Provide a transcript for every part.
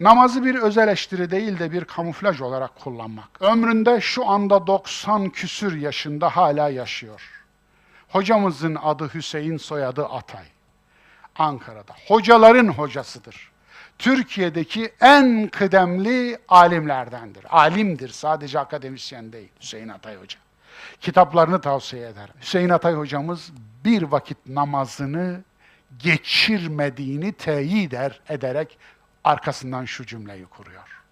Namazı bir öz eleştiri değil de bir kamuflaj olarak kullanmak. Ömründe şu anda 90 küsür yaşında hala yaşıyor. Hocamızın adı Hüseyin, soyadı Atay. Ankara'da. Hocaların hocasıdır. Türkiye'deki en kıdemli alimlerdendir. Alimdir, sadece akademisyen değil Hüseyin Atay Hoca. Kitaplarını tavsiye ederim. Hüseyin Atay hocamız bir vakit namazını geçirmediğini teyit eder, ederek arkasından şu cümleyi kuruyor.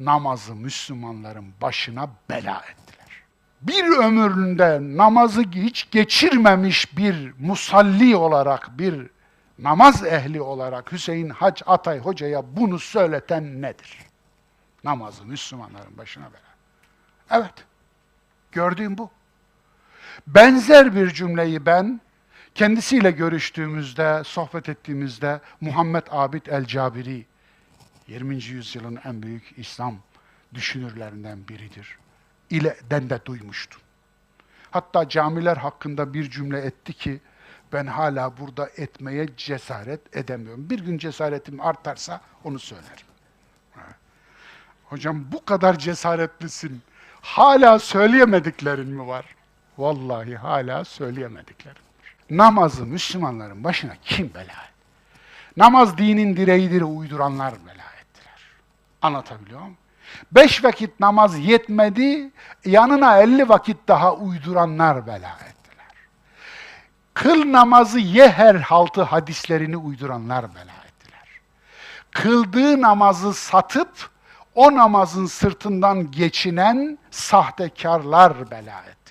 Namazı Müslümanların başına bela ettiler. Bir ömründe namazı hiç geçirmemiş bir musalli olarak, bir namaz ehli olarak Hüseyin Hac Atay Hoca'ya bunu söyleten nedir? Namazı Müslümanların başına bela. Evet, gördüğüm bu. Benzer bir cümleyi ben kendisiyle görüştüğümüzde, sohbet ettiğimizde Muhammed Abid el-Cabiri, 20. yüzyılın en büyük İslam düşünürlerinden biridir. ile den de duymuştum. Hatta camiler hakkında bir cümle etti ki ben hala burada etmeye cesaret edemiyorum. Bir gün cesaretim artarsa onu söylerim. Hocam bu kadar cesaretlisin. Hala söyleyemediklerin mi var? Vallahi hala söyleyemediklerim. Namazı Müslümanların başına kim bela etti? Namaz dinin direğidir uyduranlar bela ettiler. Anlatabiliyor muyum? Beş vakit namaz yetmedi, yanına elli vakit daha uyduranlar bela ettiler. Kıl namazı ye her haltı hadislerini uyduranlar bela ettiler. Kıldığı namazı satıp o namazın sırtından geçinen sahtekarlar bela ettiler.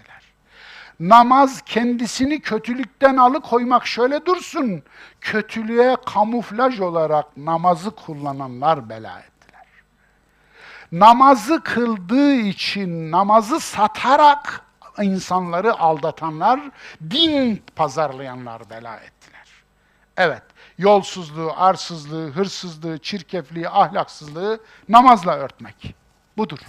Namaz kendisini kötülükten alıkoymak şöyle dursun. Kötülüğe kamuflaj olarak namazı kullananlar bela ettiler namazı kıldığı için namazı satarak insanları aldatanlar, din pazarlayanlar bela ettiler. Evet, yolsuzluğu, arsızlığı, hırsızlığı, çirkefliği, ahlaksızlığı namazla örtmek. Budur.